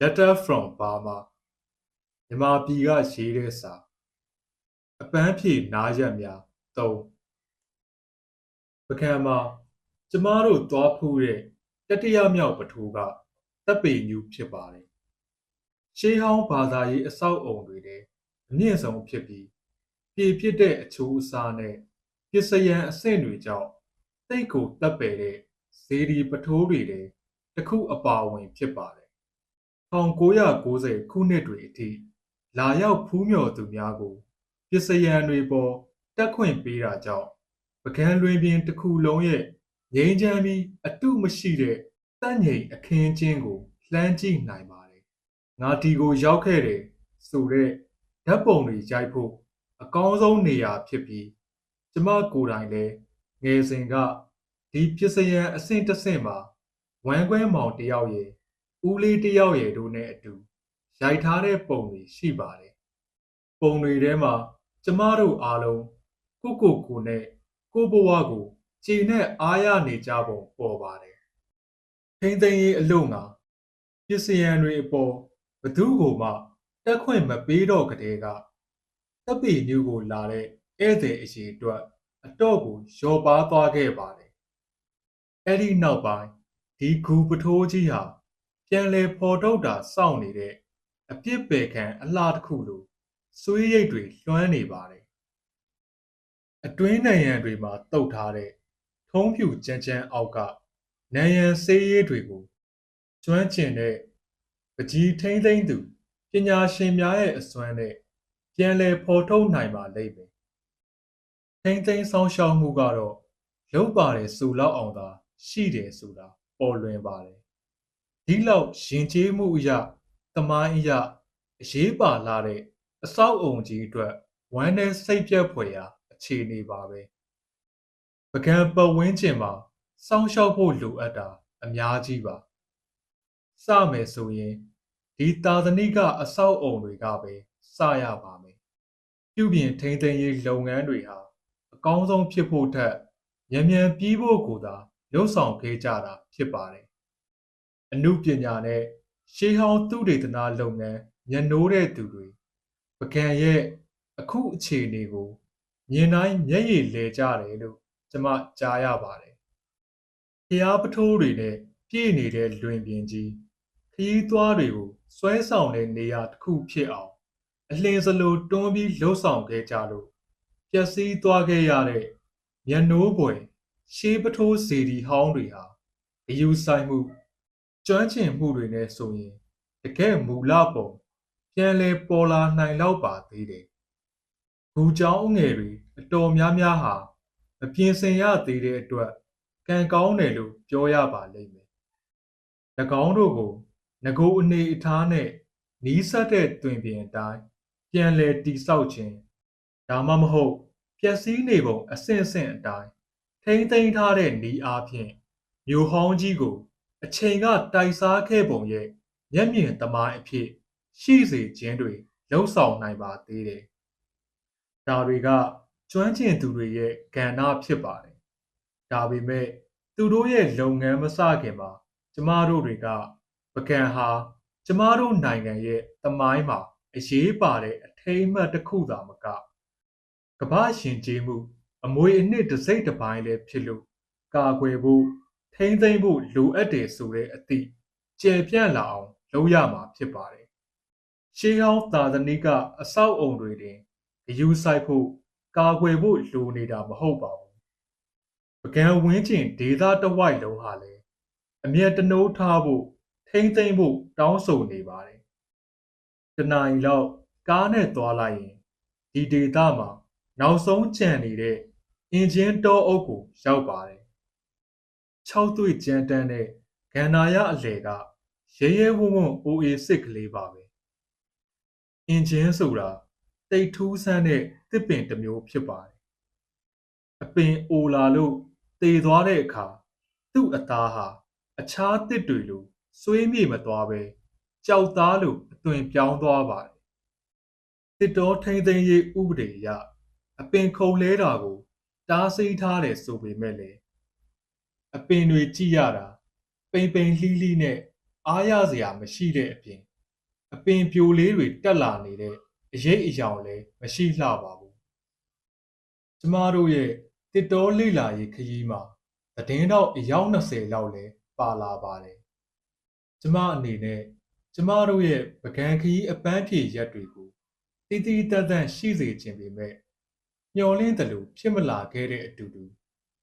Letter from Burma မြန်မာပြည်ကရေးတဲ့စာအပန်းဖြေနားရက်များ၃ပကံမှာကျမတို့သွားဖူးတဲ့တတိယမြောက်ပထိုးကတပ်ပေညူဖြစ်ပါတယ်ရှေးဟောင်းဘာသာရေးအဆောက်အုံတွေထဲအမြင့်ဆုံးဖြစ်ပြီးပြေပြစ်တဲ့အချိုးအစားနဲ့ပစ္စယံအဆင့်တွေကြောင့်တိတ်ကိုတပ်ပယ်တဲ့ဇေဒီပထိုးတွေထဲတစ်ခုအပါအဝင်ဖြစ်ပါတယ် 1990 ခုနှစ်တွေအထိ လာရောက်ဖူးမြော်သူများကို ပစ္စယံတွေပေါ် တက်ခွင့်ပေးတာကြောင့်ပကံလွင်ပြင်တစ်ခုလုံးရဲ့ ငြိမ်းချမ်းပြီး အတုမရှိတဲ့တန့်ငိမ်အခင်းချင်းကို လှမ်းကြည့်နိုင်ပါတယ်။ငါဒီကိုရောက်ခဲ့တယ်ဆိုတဲ့ ဓာတ်ပုံတွေရိုက်ဖို့ အကောင်းဆုံးနေရာဖြစ်ပြီး ကျမကိုယ်တိုင်လည်း ငယ်စဉ်က ဒီပစ္စယံအဆင့်တစ်ဆင့်မှာ ဝမ်းကွဲမောင်တယောက်ရဲ့ ဦးလေးတယောက်ရဲ့တို့နဲ့အတူရိုက်ထားတဲ့ပုံတွေရှိပါတယ်။ပုံတွေထဲမှာကျမတို့အားလုံးကိုကိုကိုနဲ့ကိုဘဝကိုခြေနဲ့အားရနေကြပုံပေါ်ပါတယ်။ထိမ့်သိမ်းရေးအလို့ငါပစ္စယံတွေအပေါ်ဘသူကိုမှတက်ခွင့်မပေးတော့ကလေးကတပ်ပေမျိုးကိုလာတဲ့ဧည့်သည်အရေးအတွက်အတော့ကိုရောပါသွားခဲ့ပါတယ်။အဲ့ဒီနောက်ပိုင်းဒီဂူပထိုးကြီးဟာ ပြန်လဲဖော်ထုတ်တာစောင့်နေတဲ့အပြစ်ပယ်ခံအလားတစ်ခုလိုစွေးရိတ်တွေလွှမ်းနေပါတယ်။အတွင်းနံရံတွေမှာတုတ်ထားတဲ့ထုံးဖြူကြမ်းကြမ်းအောက်ကနံရံဆေးရည်တွေကိုကျွမ်းကျင်တဲ့ပကြီးထိမ့်သိမ့်သူပညာရှင်များရဲ့အစွမ်းနဲ့ပြန်လည်ဖော်ထုတ်နိုင်ပါလိမ့်မယ်။ထိမ့်သိမ့်ဆောင်ရှောက်မှုကတော့လုံးပါတယ်ဆိုလောက်အောင်သာရှိတယ်ဆိုတာပေါ်လွင်ပါတယ်။ ဒီလောက်ရင်ကျေးမှုအရာသမိုင်းအရာအရေးပါလာတဲ့အဆောက်အုံကြီးအတွက်ဝမ်းနဲ့စိတ်ပြတ်ဖွယ်ရာအခြေအနေပါပဲ။ပကံပတ်ဝန်းကျင်မှာစောင့်ရှောက်ဖို့လိုအပ်တာအများကြီးပါ။စမယ်ဆိုရင်ဒီသာသနိကအဆောက်အုံတွေကပဲစရပါမယ်။ပြုပြင်ထိန်းသိမ်းရေးလုပ်ငန်းတွေဟာအကောင်းဆုံးဖြစ်ဖို့ထက်မြန်မြန်ပြီးဖို့ကိုသာလှုံ့ဆော်ခဲ့ကြတာဖြစ်ပါတယ်။ အမှုပညာနဲ့ရှေးဟောင်းသုတေသနလုပ်ငန်းညနိုးတဲ့သူတွေပကံရဲ့အခုအခြေအနေကိုမြင်တိုင်းမျက်ရည်လဲကြတယ်လို့ကျွန်မကြားရပါတယ်။ဖျားပထိုးတွေနဲ့ပြည့်နေတဲ့လွင်ပြင်ကြီးခရီးသွားတွေကိုဆွဲဆောင်တဲ့နေရာတစ်ခုဖြစ်အောင်အလင်းစလိုတွန်းပြီးလှုပ်ဆောင်ခဲ့ကြလို့ပျက်စီးသွားခဲ့ရတဲ့မျက်နှိုးပွယ်ရှေးပထိုးစီဒီဟောင်းတွေဟာအယူဆိုင်မှု ကျွမ်းကျင်မှုတွေနဲ့ဆိုရင်တကယ်မူလပုံပြန်လဲပေါ်လာနိုင်တော့ပါသေးတယ်။ဘူเจ้าငယ်တွေအတော်များများဟာမပြင်ဆင်ရသေးတဲ့အတွက်ကံကောင်းတယ်လို့ပြောရပါလိမ့်မယ်။၎င်းတို့ကိုငကိုအနေအထားနဲ့နီးစပ်တဲ့တွင်ပြင်အတိုင်းပြန်လဲတိဆောက်ခြင်းဒါမှမဟုတ်ပျက်စီးနေပုံအဆင့်ဆင့်အတိုင်းထိမ့်သိမ်းထားတဲ့နီးအားဖြင့်မျိုးဟောင်းကြီးကို အချိန်ကတိုက်စားခဲ့ပုံရဲ့မျက်မြင်သမိုင်းအဖြစ်ရှိစေခြင်းတွေလှုံ့ဆော်နိုင်ပါသေးတယ်။ဒါတွေကကျွမ်းကျင်သူတွေရဲ့ကဏ္ဍဖြစ်ပါတယ်။ဒါပေမဲ့သူတို့ရဲ့လုပ်ငန်းမစခင်မှာကျမတို့တွေကပကံဟာကျမတို့နိုင်ငံရဲ့သမိုင်းမှာအရေးပါတဲ့အထိမ်းအမှတ်တစ်ခုသာမကကမ္ဘာရှင်ကျေးမှု အမွေအနှစ်တစ်စိတ်တစ်ပိုင်းလည်းဖြစ်လို့ကာကွယ်ဖို့ ထိမ့်သိမ့်ဖို့လိုအပ်တယ်ဆိုတဲ့အသည့်ကျေပြန့်လာအောင်လုပ်ရမှာဖြစ်ပါတယ်။ရှေးဟောင်းသာသနိကအဆောက်အုံတွေတင်အယူဆိုင်ဖို့ကာကွယ်ဖို့လိုနေတာမဟုတ်ပါဘူး။ပကံဝင်းကျင်ဒေသတဝိုက်လုံးဟာလည်းအမျက်တနိုးထားဖို့ထိမ့်သိမ့်ဖို့တောင်းဆိုနေပါတယ်။တနင်္လာရီလောက်ကားနဲ့သွားလိုက်ရင်ဒီဒေသမှာနောက်ဆုံးကြံနေတဲ့အင်ဂျင်တောအုပ်ကိုရောက်ပါတယ်။ ၆သွေ့ကြမ်းတမ်းတဲ့ဂန္ဓာရအလေကရဲရဲဝံ့ဝံ့အိုအေစစ်ကလေးပါပဲ။အင်ဂျင်ဆိုတာတိတ်ထူးဆန်းတဲ့တစ်ပင်တစ်မျိုးဖြစ်ပါတယ်။အပင်အိုလာလို့တည်သွားတဲ့အခါသူ့အသားဟာအခြားတစ်တွေလိုစွေးမြေမသွားပဲကြောက်သားလိုအသွင်ပြောင်းသွားပါတယ်။တစ်တော်ထိမ့်သိမ်းရေးဥပဒေအရအပင်ခုံလဲတာကိုတားဆီးထားတယ်ဆိုပေမဲ့လည်း အပင်တွေကြည့်ရတာပိန်ပိန်လှီးလှီးနဲ့အားရစရာမရှိတဲ့အပြင် အပင်ပြိုလေးတွေတက်လာနေတဲ့အရေးအယောင်လည်းမရှိလှပါဘူးကျမတို့ရဲ့တစ်တော်လေးလာရေးခရီးမှာသတင်းတော့အယောက်20လောက်လည်းပါလာပါတယ်ကျမအနေနဲ့ကျမတို့ရဲ့ပကံခရီးအပန်းဖြေရက်တွေကိုတည်တည်တတ်တတ်ရှိစေခြင်းပေမဲ့မျော်လင့်တယ်လို့ဖြစ်မလာခဲ့တဲ့အတူတူ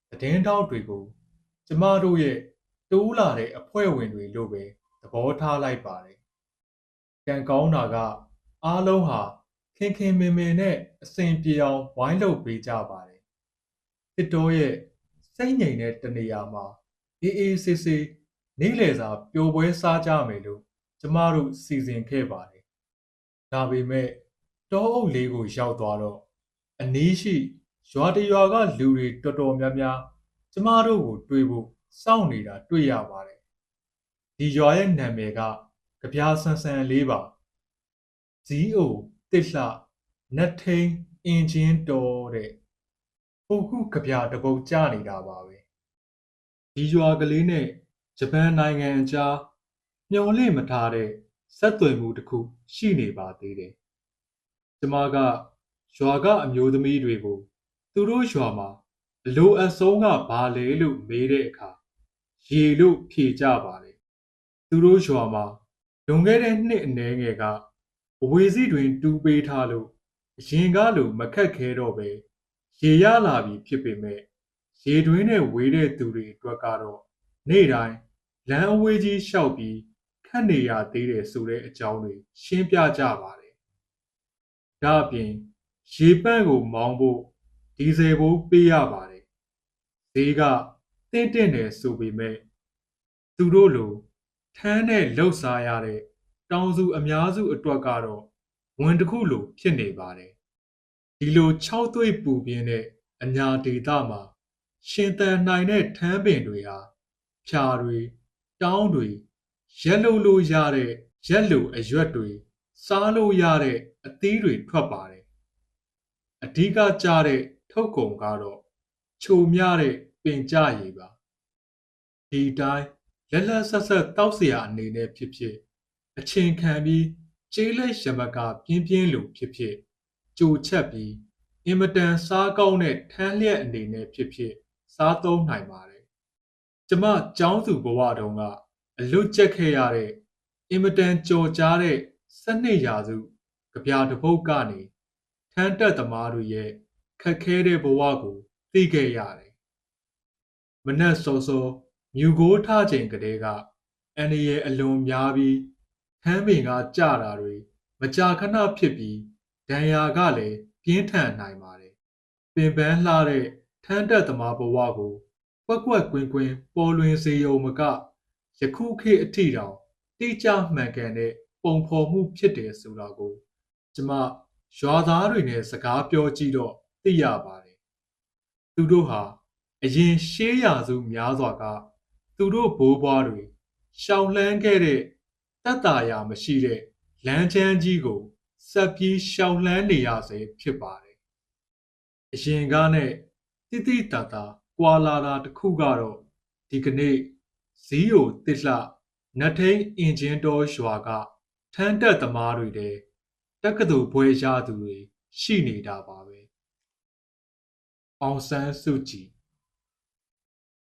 သတင်းတောက်တွေကို ကျမတို့ရဲ့တိုးလာတဲ့အဖွဲ့ဝင်တွေလို့ပဲသဘောထားလိုက်ပါတယ်။ကံကောင်းတာက အားလုံးဟာခင်ခင်မင်မင်နဲ့အစဉ်ပြေအောင်ဝိုင်းလုပ်ပေးကြပါတယ်။တစ်တော်ရဲ့စိတ်ငြိမ်တဲ့တနေရာမှာအေးအေးဆေးဆေးနေ့လည်စာပျော်ပွဲစားကြမယ်လို့ကျမတို့စီစဉ်ခဲ့ပါတယ်။ဒါပေမဲ့တောအုပ်လေးကိုရောက်သွားတော့အနည်းရှိရွာတရွာကလူတွေတော်တော်များများ ကျမတို့ကိုတွေ့ဖို့စောင့်နေတာတွေ့ရပါတယ်။ဒီရွာရဲ့နာမည်ကကြပြားဆန်းဆန်းလေးပါ။ဇီးအိုတစ်လှနတ်ထိန်အင်ဂျင်တော်တဲ့ပုခုကြပြားတပုတ်ကြနေတာပါပဲ။ဒီရွာကလေးနဲ့ဂျပန်နိုင်ငံအကြားမျော်လင့်မထားတဲ့ဆက်သွယ်မှုတစ်ခုရှိနေပါသေးတယ်။ကျမကရွာကအမျိုးသမီးတွေကိုသူတို့ရွာမှာ အလိုအဆုံးကဘာလဲလို့မေးတဲ့အခါရေလို့ဖြေကြပါတယ်။သူတို့ရွာမှာလွန်ခဲ့တဲ့နှစ်အနည်းငယ်ကအဝေစီတွင် တူးပေးထားလို့အရင်ကလိုမခက်ခဲတော့ပဲရေရလာပြီဖြစ်ပေမဲ့ရေတွင်းနဲ့ဝေးတဲ့သူတွေအတွက်ကတော့နေ့တိုင်းလမ်းအဝေးကြီးလျှောက်ပြီးခတ်နေရသေးတယ်ဆိုတဲ့အကြောင်းတွေရှင်းပြကြပါတယ်။ဒါအပြင်ရေပန့်ကိုမောင်းဖို့ဒီဇယ်ဘိုးပေးရပါတယ်။ ဈေးကတင့်တင့်တယ်ဆိုပေမဲ့သူတို့လိုထမ်းနဲ့လှုပ်ရှားရတဲ့တောင်စုအများစုအတွက်ကတော့ဝန်တစ်ခုလိုဖြစ်နေပါတယ်။ဒီလို၆သွေးပူပြင်းတဲ့အညာဒေသမှာ ရှင်တန်နိုင်တဲ့ထမ်းပင်တွေဟာဖြာတွေတောင်းတွေရက်လုံလို့ရတဲ့ရက်လူအရွက်တွေစားလို့ရတဲ့အသီးတွေထွက်ပါတယ်အဓိကကျတဲ့ထုတ်ကုန်ကတော့ ချိုမြတဲ့ပင်ကြရည်ပါဒီတိုင်းလက်လက်ဆက်ဆက်တောက်เสียအနေနဲ့ဖြစ်ဖြစ်အချိန်ခံပြီးကျေးလက်ရမကပြင်းပြင်းလိုဖြစ်ဖြစ်ကြိုချက်ပြီးအင်မတန်စားကောင်းတဲ့ထမ်းလျက်အနေနဲ့ဖြစ်ဖြစ်စားသုံးနိုင်ပါတယ်ကျမကျောင်းသူဘဝတုန်းကအလွတ်ကျက်ခဲ့ရတဲ့အင်မတန်ကြော်ကြားတဲ့စနစ်ရာစုကြပြတပုတ်ကနေထမ်းတက်သမားတွေရဲ့ခက်ခဲတဲ့ဘဝကို သိခဲ့ရတယ်။မနက်စောစောမြူကိုထချိန်ကလေးကအန်ရရဲ့အလွန်များပြီးထမ်းပင်ကကြတာတွေမကြာခဏဖြစ်ပြီးဒဏ်ရာကလည်းပြင်းထန်နိုင်ပါတယ်။ပင်ပန်းလှတဲ့ထမ်းတက်သမားဘဝကိုကွက်ကွက်ကွင်းကွင်းပေါ်လွင်စေယုံမကယခုခေတ်အထိတောင်တိကျမှန်ကန်တဲ့ပုံဖော်မှုဖြစ်တယ်ဆိုတာကို ကျမရွာသားတွေနဲ့စကားပြောကြည့်တော့သိရပါတယ် သူတို့ဟာအရင်ရှေးရာစုများစွာက သူတို့ဘိုးဘွားတွေရှောင်လှမ်းခဲ့တဲ့တတ်တာရာမရှိတဲ့လမ်းချမ်းကြီးကိုဆက်ပြီးရှောင်လှမ်းနေရစေဖြစ်ပါတယ်အရင်ကနဲ့တိတိတတာကွာလာတာတစ်ခုကတော့ဒီကနေ့ဇီးယိုတစ်လှနတ်ထိန်အင်ဂျင်တော်ရွာကထမ်းတက်သမားတွေတဲ့တက္ကသိုလ်ဘွဲရသူတွေရှိနေတာပါပဲ အောင်ဆန်းစုကြည်